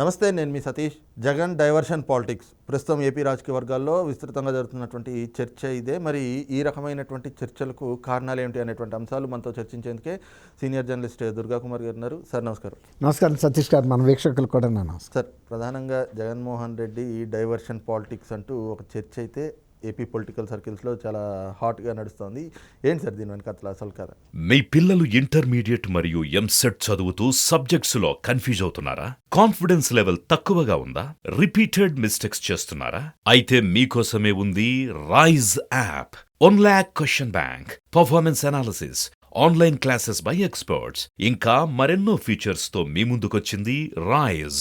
నమస్తే నేను మీ సతీష్. Jagan diversion politics. ప్రస్తుతం ఏపీ రాజకీయ వర్గాల్లో విస్తృతంగా జరుగుతున్నటువంటి చర్చ ఇదే. మరి ఈ రకమైనటువంటి చర్చలకు కారణాలు ఏమిటి అనేటువంటి అంశాలు మనతో చర్చించేందుకే సీనియర్ జర్నలిస్ట్ దుర్గా కుమార్ గారు ఉన్నారు. సార్ నమస్కారం. నమస్కారం. సతీష్ గారు మన వీక్షకులు కూడా నమస్కారం. సార్ ప్రధానంగా జగన్మోహన్ రెడ్డి ఈ డైవర్షన్ పాలిటిక్స్ అంటూ ఒక చర్చ అయితే ఏపీ పొలిటికల్ సర్కిల్స్లో చాలా హాట్గా నడుస్తోంది. ఏంటి సార్ దీని వెనక అసలు అసలు కదా మీ పిల్లలు ఇంటర్మీడియట్ మరియు ఎంసెట్ చదువుతూ సబ్జెక్ట్స్లో కన్ఫ్యూజ్ అవుతున్నారా? కాన్ఫిడెన్స్ లెవెల్ తక్కువగా ఉందా? రిపీటెడ్ మిస్టేక్స్ చేస్తున్నారా? అయితే మీకోసమే ఉంది Rise app one lakh question bank performance analysis online classes by experts ఇంకా మరెన్నో ఫీచర్స్తో మీ ముందుకొచ్చింది Rise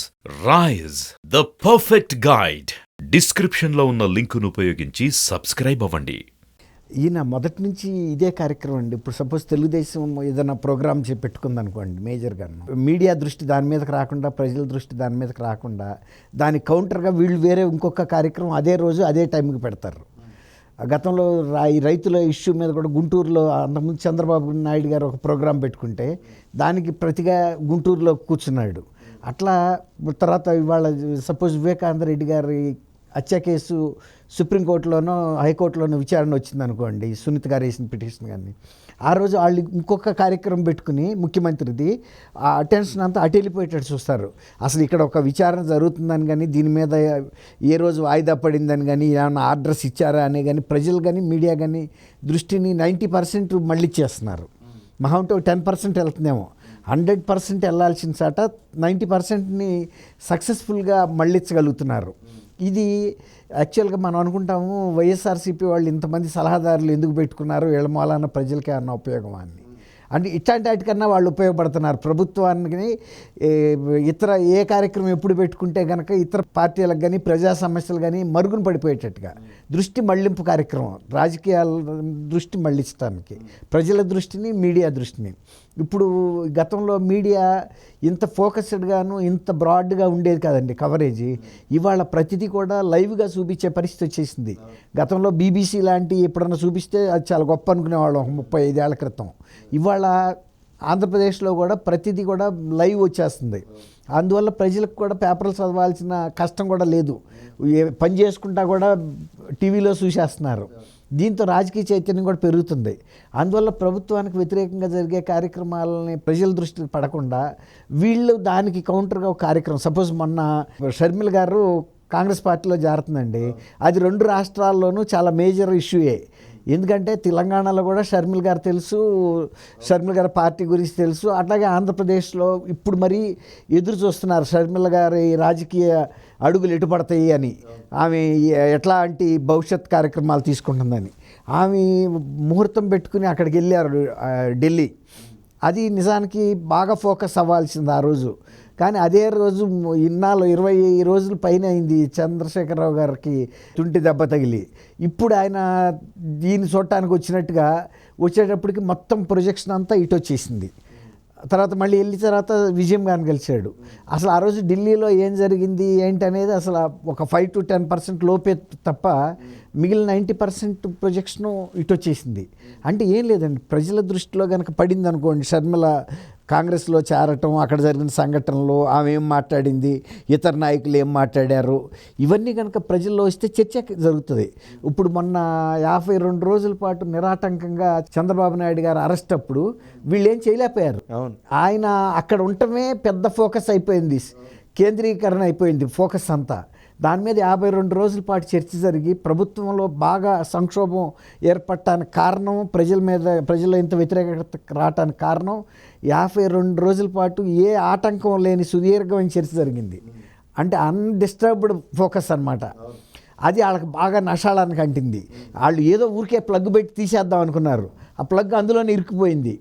Rise the perfect guide డిస్క్రిప్షన్లో ఉన్న లింకును ఉపయోగించి సబ్స్క్రైబ్ అవ్వండి. ఈయన మొదటి నుంచి ఇదే కార్యక్రమం అండి. ఇప్పుడు సపోజ్ తెలుగుదేశం ఏదైనా ప్రోగ్రామ్ చేసి పెట్టుకుంది అనుకోండి మేజర్గా మీడియా దృష్టి దాని మీదకి రాకుండా ప్రజల దృష్టి దాని మీదకి రాకుండా దాని కౌంటర్గా వీళ్ళు వేరే ఇంకొక కార్యక్రమం అదే రోజు అదే టైంకి పెడతారు. గతంలో రైతుల ఇష్యూ మీద కూడా గుంటూరులో అంతకుముందు చంద్రబాబు నాయుడు గారు ఒక ప్రోగ్రాం పెట్టుకుంటే దానికి ప్రతిగా గుంటూరులో కూర్చున్నాడు. అట్లా తర్వాత ఇవాళ సపోజ్ వివేకానంద రెడ్డి గారి హత్య కేసు సుప్రీంకోర్టులోనో హైకోర్టులోనో విచారణ వచ్చింది అనుకోండి సునీత గారు వేసిన పిటిషన్ కానీ. ఆ రోజు వాళ్ళు ఇంకొక కార్యక్రమం పెట్టుకుని ముఖ్యమంత్రిది ఆ అటెన్షన్ అంతా అటు వెళ్ళిపోయేటట్టు చూస్తారు. అసలు ఇక్కడ ఒక విచారణ జరుగుతుందని కానీ దీని మీద ఏ రోజు వాయిదా పడిందని కానీ ఏమైనా ఆర్డర్స్ ఇచ్చారా అనే కానీ ప్రజలు కానీ మీడియా కానీ దృష్టిని నైంటీ పర్సెంట్ మళ్ళీ చేస్తున్నారు మహా ఉంటే టెన్ పర్సెంట్ వెళ్తుందేమో. హండ్రెడ్ పర్సెంట్ వెళ్ళాల్సిన చాట నైంటీ పర్సెంట్ని సక్సెస్ఫుల్గా మళ్ళించగలుగుతున్నారు. ఇది యాక్చువల్గా మనం అనుకుంటాము వైఎస్ఆర్సీపీ వాళ్ళు ఇంతమంది సలహాదారులు ఎందుకు పెట్టుకున్నారు వీళ్ళ మూలాన ప్రజలకే అన్న ఉపయోగం అని అంటే ఇట్లాంటి వాటికన్నా వాళ్ళు ఉపయోగపడుతున్నారు. ప్రభుత్వానికి ఇతర ఏ కార్యక్రమం ఎప్పుడు పెట్టుకుంటే కనుక ఇతర పార్టీలకు కానీ ప్రజా సమస్యలు కానీ మరుగున పడిపోయేటట్టుగా. దృష్టి మళ్ళింపు కార్యక్రమం రాజకీయాల దృష్టి మళ్ళించడానికి ప్రజల దృష్టిని మీడియా దృష్టిని. ఇప్పుడు గతంలో మీడియా ఇంత ఫోకస్డ్గాను ఇంత బ్రాడ్గా ఉండేది కాదండి కవరేజ్. ఇవాళ ప్రతిదీ కూడా లైవ్గా చూపించే పరిస్థితి వచ్చేసింది. గతంలో బీబీసీ లాంటి ఎప్పుడన్నా చూపిస్తే అది చాలా గొప్ప అనుకునేవాళ్ళం ముప్పై ఐదేళ్ళ క్రితం. ఇవాళ ఆంధ్రప్రదేశ్లో కూడా ప్రతిదీ కూడా లైవ్ వచ్చేస్తుంది. అందువల్ల ప్రజలకు కూడా పేపర్లు చదవాల్సిన కష్టం కూడా లేదు. పని చేసుకుంటా కూడా టీవీలో చూసేస్తున్నారు. దీంతో రాజకీయ చైతన్యం కూడా పెరుగుతుంది. అందువల్ల ప్రభుత్వానికి వ్యతిరేకంగా జరిగే కార్యక్రమాలని ప్రజల దృష్టికి పడకుండా వీళ్ళు దానికి కౌంటర్గా ఒక కార్యక్రమం. సపోజ్ మొన్న షర్మిల గారు కాంగ్రెస్ పార్టీలో జారుతుందండి. అది రెండు రాష్ట్రాల్లోనూ చాలా మేజర్ ఇష్యూయే. ఎందుకంటే తెలంగాణలో కూడా షర్మిల్ గారు తెలుసు షర్మిల్ గారి పార్టీ గురించి తెలుసు. అట్లాగే ఆంధ్రప్రదేశ్లో ఇప్పుడు మరీ ఎదురు చూస్తున్నారు షర్మిల గారి రాజకీయ అడుగులు ఎటు పడతాయి అని. ఆమె ఎట్లాంటి భవిష్యత్ కార్యక్రమాలు తీసుకుంటుందని. ఆమె ముహూర్తం పెట్టుకుని అక్కడికి వెళ్ళారు ఢిల్లీ. అది నిజానికి బాగా ఫోకస్ అవ్వాల్సింది ఆ రోజు. కానీ అదే రోజు ఇన్నాళ్ళు ఇరవై రోజుల పైన అయింది చంద్రశేఖరరావు గారికి తుంటి దెబ్బ తగిలి. ఇప్పుడు ఆయన దీన్ని చూడటానికి వచ్చినట్టుగా వచ్చేటప్పటికి మొత్తం ప్రొజెక్షన్ అంతా ఇటు వచ్చేసింది తర్వాత మళ్ళీ వెళ్ళిన తర్వాత విజయం గారిని కలిశాడు. అసలు ఆ రోజు ఢిల్లీలో ఏం జరిగింది ఏంటి అనేది అసలు ఒక ఫైవ్ టు టెన్ పర్సెంట్ లోపే తప్ప మిగిలిన నైంటీ పర్సెంట్ ప్రొజెక్షన్ ఇటు వచ్చేసింది అంటే ఏం లేదండి ప్రజల దృష్టిలో కనుక పడింది అనుకోండి షర్మిల కాంగ్రెస్లో చేరటం అక్కడ జరిగిన సంఘటనలు ఆమె ఏం మాట్లాడింది ఇతర నాయకులు ఏం మాట్లాడారు ఇవన్నీ కనుక ప్రజల్లో వస్తే చర్చ జరుగుతుంది. ఇప్పుడు మొన్న యాభై రెండు రోజుల పాటు నిరాటంకంగా చంద్రబాబు నాయుడు గారు అరెస్ట్ అప్పుడు వీళ్ళు ఏం చేయలేకపోయారు. అవును. ఆయన అక్కడ ఉండటమే పెద్ద ఫోకస్ అయిపోయింది. కేంద్రీకరణ అయిపోయింది ఫోకస్ అంతా. దాని మీద యాభై రెండు రోజుల పాటు చర్చ జరిగి ప్రభుత్వంలో బాగా సంక్షోభం ఏర్పడటానికి కారణం ప్రజల మీద ప్రజల్లో ఇంత వ్యతిరేకత రావటానికి కారణం యాభై రెండు రోజుల పాటు ఏ ఆటంకం లేని సుదీర్ఘమైన చర్చ జరిగింది. అంటే అన్డిస్టర్బ్డ్ ఫోకస్ అన్నమాట. అది వాళ్ళకి బాగా నషాళానికి అంటింది. వాళ్ళు ఏదో ఊరికే ప్లగ్ పెట్టి తీసేద్దాం అనుకున్నారు. ఆ ప్లగ్ అందులోనే ఇరుక్కుపోయింది.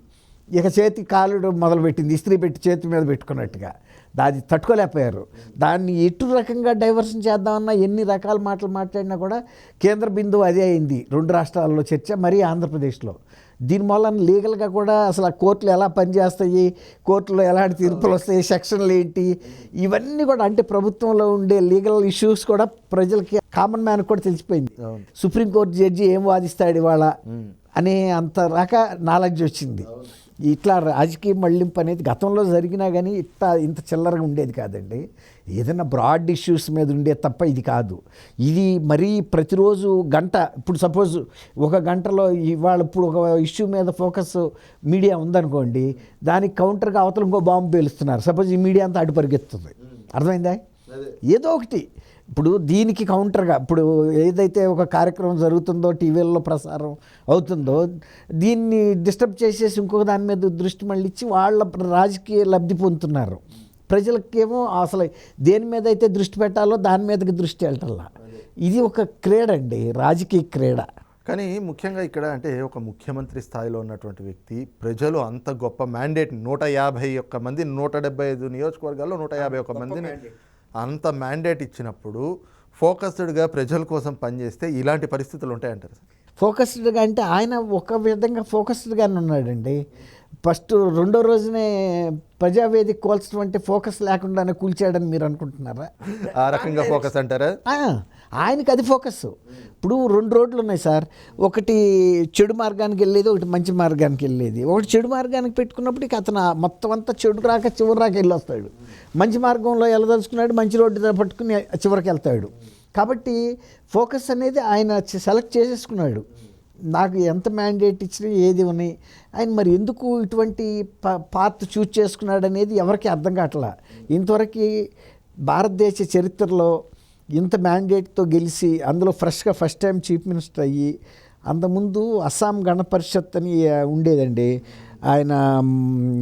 ఇక చేతి కాలుడు మొదలుపెట్టింది. ఇస్త్రీ పెట్టి చేతి మీద పెట్టుకున్నట్టుగా. దాన్ని తట్టుకోలేకపోయారు. దాన్ని ఎటు రకంగా డైవర్షన్ చేద్దామన్నా ఎన్ని రకాల మాటలు మాట్లాడినా కూడా కేంద్ర బిందువు అదే అయింది. రెండు రాష్ట్రాల్లో చర్చ మరీ ఆంధ్రప్రదేశ్లో. దీని మూలన లీగల్గా కూడా అసలు ఆ కోర్టులు ఎలా పనిచేస్తాయి కోర్టులో ఎలాంటి తీర్పులు వస్తాయి సెక్షన్లు ఏంటి ఇవన్నీ కూడా అంటే ప్రభుత్వంలో ఉండే లీగల్ ఇష్యూస్ కూడా ప్రజలకి కామన్ మ్యాన్ కూడా తెలిసిపోయింది. సుప్రీంకోర్టు జడ్జి ఏం వాదిస్తాడు ఇవాళ అనే అంత రక నాలెడ్జ్ వచ్చింది. ఇట్లా రాజకీయ మళ్ళింపు అనేది గతంలో జరిగినా కానీ ఇట్లా ఇంత చిల్లరగా ఉండేది కాదండి. ఏదైనా బ్రాడ్ ఇష్యూస్ మీద ఉండేది తప్ప ఇది కాదు. ఇది మరీ ప్రతిరోజు గంట ఇప్పుడు సపోజ్ ఒక గంటలో ఇవాళ ఇప్పుడు ఒక ఇష్యూ మీద ఫోకస్ మీడియా ఉందనుకోండి దానికి కౌంటర్గా అవతల ఇంకో బాంబు పేలుస్తున్నారు. సపోజ్ ఈ మీడియా అంతా అటు పరిగెత్తుంది అర్థమైందా? ఏదో ఒకటి. ఇప్పుడు దీనికి కౌంటర్గా ఇప్పుడు ఏదైతే ఒక కార్యక్రమం జరుగుతుందో టీవీల్లో ప్రసారం అవుతుందో దీన్ని డిస్టర్బ్ చేసేసి ఇంకొక దాని మీద దృష్టి మళ్ళించి వాళ్ళ రాజకీయ లబ్ధి పొందుతున్నారు. ప్రజలకేమో అసలు దేని మీద అయితే దృష్టి పెట్టాలో దాని మీదకి దృష్టి వెళ్ళటల్లా ఇది ఒక క్రీడ అండి రాజకీయ క్రీడ. కానీ ముఖ్యంగా ఇక్కడ అంటే ఒక ముఖ్యమంత్రి స్థాయిలో ఉన్నటువంటి వ్యక్తి ప్రజలు అంత గొప్ప మ్యాండేట్ నూట యాభై ఒక్క మంది నూట డెబ్బై ఐదు నియోజకవర్గాల్లో నూట యాభై ఒక్క మందిని అంత మ్యాండేట్ ఇచ్చినప్పుడు ఫోకస్డ్గా ప్రజల కోసం పనిచేస్తే ఇలాంటి పరిస్థితులు ఉంటాయంటారు ఫోకస్డ్గా అంటే ఆయన ఒక విధంగా ఫోకస్డ్గానే ఉన్నాడండి. ఫస్ట్ రెండో రోజునే ప్రజావేదిక కోల్చడం అంటే ఫోకస్ లేకుండానే కూల్చాడని మీరు అనుకుంటున్నారా? ఆ రకంగా ఫోకస్ అంటారా? ఆయనకి అది ఫోకస్. ఇప్పుడు రెండు రోడ్లు ఉన్నాయి సార్. ఒకటి చెడు మార్గానికి వెళ్ళేది ఒకటి మంచి మార్గానికి వెళ్ళేది. ఒకటి చెడు మార్గానికి పెట్టుకున్నప్పుడు ఇక అతను మొత్తం అంతా చెడు రాక చివరి రాక వెళ్ళి వస్తాడు మంచి మార్గంలో వెళ్ళదలుచుకున్నాడు మంచి రోడ్డు పట్టుకుని చివరికి వెళ్తాడు. కాబట్టి ఫోకస్ అనేది ఆయన సెలెక్ట్ చేసేసుకున్నాడు. నాకు ఎంత మ్యాండేట్ ఇచ్చినా ఏది ఉన్నాయి? ఆయన మరి ఎందుకు ఇటువంటి పార్ట్ చూజ్ చేసుకున్నాడు అనేది ఎవరికి అర్థం కావట్లా? ఇంతవరకు భారతదేశ చరిత్రలో ఇంత మ్యాండేట్తో గెలిచి అందులో ఫ్రెష్గా ఫస్ట్ టైం చీఫ్ మినిస్టర్ అయ్యి అంతకుముందు అస్సాం గణ పరిషత్ అని ఉండేదండి. ఆయన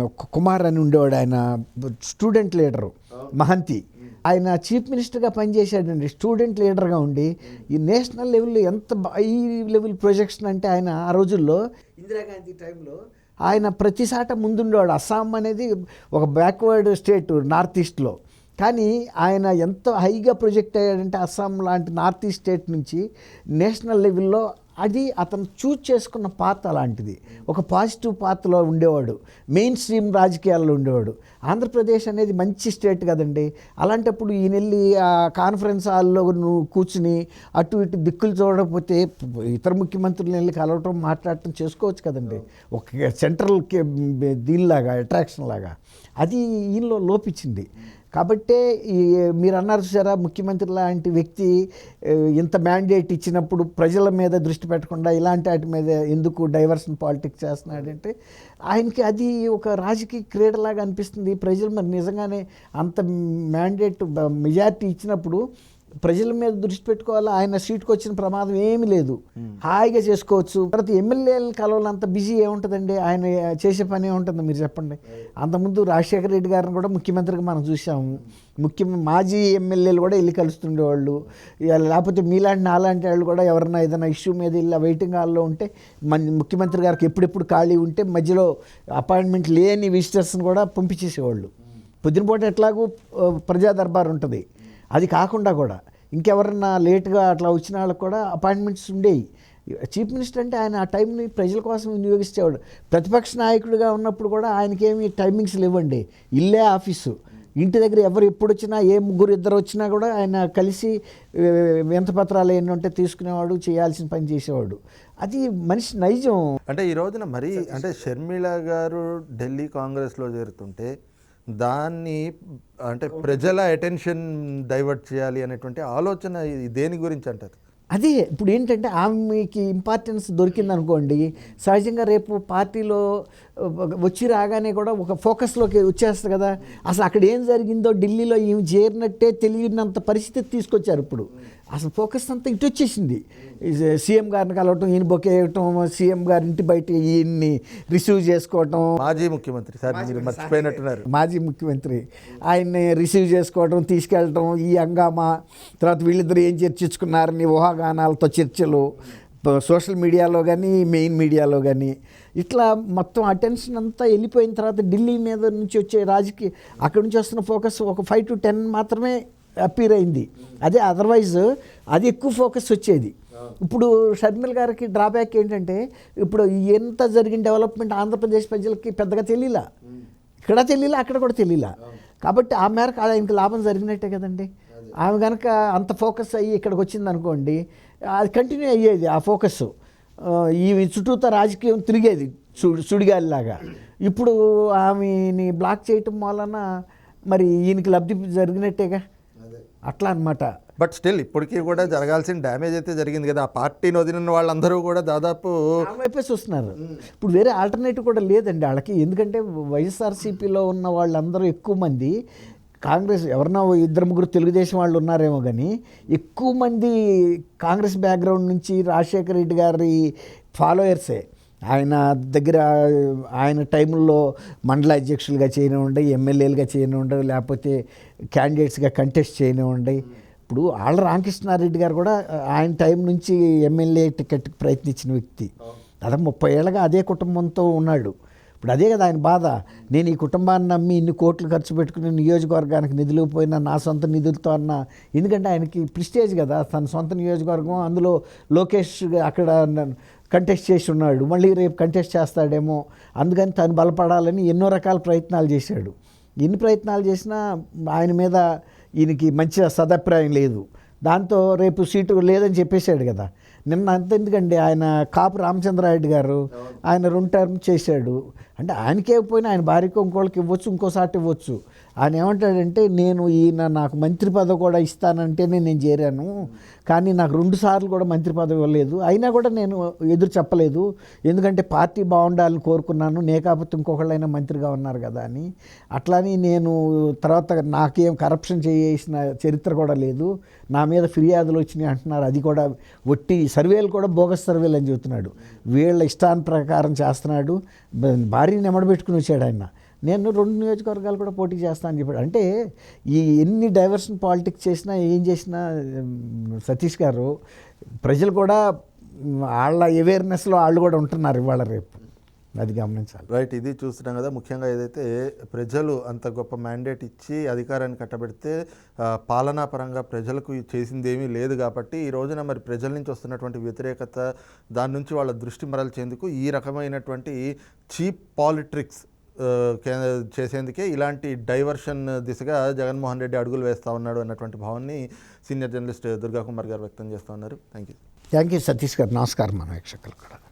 కు- కుమార్ అని ఉండేవాడు ఆయన స్టూడెంట్ లీడరు మహంతి. ఆయన చీఫ్ మినిస్టర్గా పనిచేశాడండి స్టూడెంట్ లీడర్గా ఉండి ఈ నేషనల్ లెవెల్లో ఎంత హై లెవెల్ ప్రొజెక్షన్ అంటే ఆయన ఆ రోజుల్లో ఇందిరాగాంధీ టైంలో ఆయన ప్రతిసాట ముందుండేవాడు. అస్సాం అనేది ఒక బ్యాక్వర్డ్ స్టేట్ నార్త్ ఈస్ట్లో. కానీ ఆయన ఎంత హైగా ప్రొజెక్ట్ అయ్యాడంటే అస్సాం లాంటి నార్త్ ఈస్ట్ స్టేట్ నుంచి నేషనల్ లెవెల్లో అది అతను చూజ్ చేసుకున్న పాత్ర అలాంటిది. ఒక పాజిటివ్ పాత్రలో ఉండేవాడు. మెయిన్ స్ట్రీమ్ రాజకీయాల్లో ఉండేవాడు. ఆంధ్రప్రదేశ్ అనేది మంచి స్టేట్ కదండి. అలాంటప్పుడు ఈయన వెళ్ళి ఆ కాన్ఫరెన్స్ హాల్లో నువ్వు కూర్చుని అటు ఇటు దిక్కులు చూడకపోతే ఇతర ముఖ్యమంత్రులను వెళ్ళి కలవటం మాట్లాడటం చేసుకోవచ్చు కదండి. ఒక సెంట్రల్ దీనిలాగా అట్రాక్షన్ లాగా. అది ఈయనలో లోపించింది. కాబట్టే ఈ మీరు అన్నారు చూసారా ముఖ్యమంత్రి లాంటి వ్యక్తి ఇంత మ్యాండేట్ ఇచ్చినప్పుడు ప్రజల మీద దృష్టి పెట్టకుండా ఇలాంటి వాటి మీద ఎందుకు డైవర్షన్ పాలిటిక్స్ చేస్తున్నాడంటే ఆయనకి అది ఒక రాజకీయ క్రీడలాగా అనిపిస్తుంది. ప్రజలు మరి నిజంగానే అంత మ్యాండేట్ మెజారిటీ ఇచ్చినప్పుడు ప్రజల మీద దృష్టి పెట్టుకోవాలి? ఆయన సీట్కి వచ్చిన ప్రమాదం ఏమీ లేదు. హాయిగా చేసుకోవచ్చు. తర్వాత ఎమ్మెల్యేలను కలవాలంత బిజీ ఏముంటుందండి? ఆయన చేసే పని ఏముంటుంది మీరు చెప్పండి. అంతకుముందు రాజశేఖర రెడ్డి గారిని కూడా ముఖ్యమంత్రిగా మనం చూసాము ముఖ్య మాజీ ఎమ్మెల్యేలు కూడా వెళ్ళి కలుస్తుండేవాళ్ళు. లేకపోతే మీలాంటి నాలాంటి వాళ్ళు కూడా ఎవరైనా ఏదైనా ఇష్యూ మీద వెళ్ళి వెయిటింగ్ హాల్లో ఉంటే మన ముఖ్యమంత్రి గారికి ఎప్పుడెప్పుడు ఖాళీ ఉంటే మధ్యలో అపాయింట్మెంట్ లేని విజిటర్స్ని కూడా పంపించేసేవాళ్ళు. పొద్దునపూట ఎట్లాగూ ప్రజా దర్బార్ ఉంటుంది. అది కాకుండా కూడా ఇంకెవరన్నా లేట్గా అట్లా వచ్చిన వాళ్ళకి కూడా అపాయింట్మెంట్స్ ఉండేవి చీఫ్ మినిస్టర్ అంటే ఆయన ఆ టైంని ప్రజల కోసం వినియోగించేవాడు ప్రతిపక్ష నాయకుడిగా ఉన్నప్పుడు కూడా ఆయనకేమి టైమింగ్స్ లేవండి. ఇల్లే ఆఫీసు. ఇంటి దగ్గర ఎవరు ఎప్పుడు వచ్చినా ఏ ముగ్గురు ఇద్దరు వచ్చినా కూడా ఆయన కలిసి వింత పత్రాలు ఎన్ని ఉంటే తీసుకునేవాడు చేయాల్సిన పని చేసేవాడు. అది మనిషి నైజం. అంటే ఈ రోజున మరి అంటే షర్మిళ గారు ఢిల్లీ కాంగ్రెస్లో చేరుతుంటే దాన్ని అంటే ప్రజల అటెన్షన్ డైవర్ట్ చేయాలి అనేటువంటి ఆలోచన దేని గురించి అంటారు? అదే ఇప్పుడు ఏంటంటే ఆమెకి ఇంపార్టెన్స్ దొరికింది అనుకోండి సహజంగా రేపు పార్టీలో వచ్చి రాగానే కూడా ఒక ఫోకస్లోకి వచ్చేస్తుంది కదా. అసలు అక్కడ ఏం జరిగిందో ఢిల్లీలో ఈమె చేరినట్టే తెలియనంత పరిస్థితి తీసుకొచ్చారు ఇప్పుడు. అసలు ఫోకస్ అంతా ఇటు వచ్చేసింది. సీఎం గారిని కలవటం ఈయన బొకే వేయటం సీఎం గారి ఇంటి బయట ఈయన్ని రిసీవ్ చేసుకోవటం. మాజీ ముఖ్యమంత్రి సార్ మీరు మర్చిపోయినట్టున్నారు. మాజీ ముఖ్యమంత్రి. ఆయన్ని రిసీవ్ చేసుకోవడం తీసుకెళ్ళటం ఈ హంగామా తర్వాత వీళ్ళిద్దరు ఏం చర్చించుకున్నారని ఊహాగానాలతో చర్చలు సోషల్ మీడియాలో కానీ మెయిన్ మీడియాలో కానీ ఇట్లా మొత్తం అటెన్షన్ అంతా వెళ్ళిపోయిన తర్వాత ఢిల్లీ మీద నుంచి వచ్చే రాజకీయ అక్కడి నుంచి వస్తున్న ఫోకస్ ఒక ఫైవ్ టు టెన్ మాత్రమే అపీర్ అయింది. అదే అదర్వైజ్ అది ఎక్కువ ఫోకస్ వచ్చేది. ఇప్పుడు షర్మిల్ గారికి డ్రాబ్యాక్ ఏంటంటే ఇప్పుడు ఎంత జరిగిన డెవలప్మెంట్ ఆంధ్రప్రదేశ్ ప్రజలకి పెద్దగా తెలియలా ఇక్కడ తెలియలా అక్కడ కూడా తెలియలా కాబట్టి ఆ మేరకు ఆయనకి లాభం జరిగినట్టే కదండి. ఆమె కనుక అంత ఫోకస్ అయ్యి ఇక్కడికి వచ్చింది అనుకోండి అది కంటిన్యూ అయ్యేది ఆ ఫోకస్ ఈ చుట్టూతో రాజకీయం తిరిగేది సు సుడిగాలిలాగా. ఇప్పుడు ఆమెని బ్లాక్ చేయటం వలన మరి ఈయనకి లబ్ధి జరిగినట్టేగా? అట్లా అన్నమాట. బట్ స్టిల్ ఇప్పటికీ కూడా జరగాల్సిన డ్యామేజ్ అయితే జరిగింది కదా. ఆ పార్టీని వదిలిన వాళ్ళందరూ కూడా దాదాపు వైపే చూస్తున్నారు. ఇప్పుడు వేరే ఆల్టర్నేటివ్ కూడా లేదండి వాళ్ళకి. ఎందుకంటే వైఎస్ఆర్సీపీలో ఉన్న వాళ్ళందరూ ఎక్కువ మంది కాంగ్రెస్ ఎవరన్నా ఇద్దరు ముగ్గురు తెలుగుదేశం వాళ్ళు ఉన్నారేమో కానీ ఎక్కువ మంది కాంగ్రెస్ బ్యాక్గ్రౌండ్ నుంచి రాజశేఖర రెడ్డి గారి ఫాలోయర్సే. ఆయన దగ్గర ఆయన టైంలో మండల అధ్యక్షులుగా చేయనివ్వండి ఎమ్మెల్యేలుగా చేయనివ్వండి లేకపోతే క్యాండిడేట్స్గా కంటెస్ట్ చేయనివ్వండి. ఇప్పుడు ఆళ్ళ రామకృష్ణారెడ్డి గారు కూడా ఆయన టైం నుంచి ఎమ్మెల్యే టికెట్కి ప్రయత్నించిన వ్యక్తి. దాదాపు ముప్పై ఏళ్ళగా అదే కుటుంబంతో ఉన్నాడు. ఇప్పుడు అదే కదా ఆయన బాధ. నేను ఈ కుటుంబాన్ని నమ్మి ఇన్ని కోట్లు ఖర్చు పెట్టుకుని నియోజకవర్గానికి నిధులు పోయినా నా సొంత నిధులతో అన్న ఎందుకంటే ఆయనకి ప్రిస్టేజ్ కదా తన సొంత నియోజకవర్గం అందులో లోకేష్ అక్కడ కంటెస్ట్ చేసి ఉన్నాడు. మళ్ళీ రేపు కంటెస్ట్ చేస్తాడేమో. అందుకని తను బలపడాలని ఎన్నో రకాల ప్రయత్నాలు చేశాడు. ఎన్ని ప్రయత్నాలు చేసినా ఆయన మీద ఈయనకి మంచి సదభిప్రాయం లేదు. దాంతో రేపు సీటు లేదని చెప్పేశాడు కదా. నిన్న అంత ఎందుకండి? ఆయన కాపు రామచంద్రారెడ్డి గారు ఆయన రెండు టర్మ్ చేశాడు. అంటే ఆయనకే పోయినా ఆయన భార్యకు ఇంకోళ్ళకి ఇవ్వచ్చు ఇంకోసారి ఇవ్వచ్చు. ఆయన ఏమంటాడంటే నేను ఈయన నాకు మంత్రి పదవి కూడా ఇస్తానంటేనే నేను చేరాను. కానీ నాకు రెండు సార్లు కూడా మంత్రి పదవి ఇవ్వలేదు. అయినా కూడా నేను ఎదురు చెప్పలేదు. ఎందుకంటే పార్టీ బాగుండాలని కోరుకున్నాను. నే కాకపోతే ఇంకొకళ్ళైనా మంత్రిగా ఉన్నారు కదా అని. అట్లాని నేను తర్వాత నాకేం కరప్షన్ చేసిన చరిత్ర కూడా లేదు. నా మీద ఫిర్యాదులు వచ్చినాయి అంటున్నారు. అది కూడా ఒట్టి సర్వేలు కూడా బోగస్ సర్వేలు అని చెబుతున్నాడు. వీళ్ళ ఇష్టాన్ ప్రకారం చేస్తున్నాడు. బ- భార్యని ఎమడబెట్టుకుని వచ్చాడు ఆయన. నేను రెండు నియోజకవర్గాలు కూడా పోటీ చేస్తాను అని చెప్పాడు. అంటే ఈ ఎన్ని డైవర్షన్ పాలిటిక్స్ చేసినా ఏం చేసినా సతీష్ గారు ప్రజలు కూడా వాళ్ళ అవేర్నెస్లో వాళ్ళు కూడా ఉంటున్నారు ఇవాళ రేపు. అది గమనించాలి. రైట్ ఇది చూస్తున్నాం కదా ముఖ్యంగా ఏదైతే ప్రజలు అంత గొప్ప మ్యాండేట్ ఇచ్చి అధికారాన్ని కట్టబెడితే ఆ, పాలనా పరంగా ప్రజలకు చేసింది ఏమీ లేదు కాబట్టి ఈ రోజున మరి ప్రజల నుంచి వస్తున్నటువంటి వ్యతిరేకత దాని నుంచి వాళ్ళ దృష్టి మరల్చేందుకు ఈ రకమైనటువంటి చీప్ పాలిట్రిక్స్ చేసేందుకే ఇలాంటి డైవర్షన్ దిశగా జగన్మోహన్ రెడ్డి అడుగులు వేస్తూ ఉన్నాడు అన్నటువంటి భావాన్ని సీనియర్ జర్నలిస్ట్ దుర్గా కుమార్ గారు వ్యక్తం చేస్తూ ఉన్నారు. Thank you thank you Satish garu. నమస్కారం మన వీక్షకులు కూడా.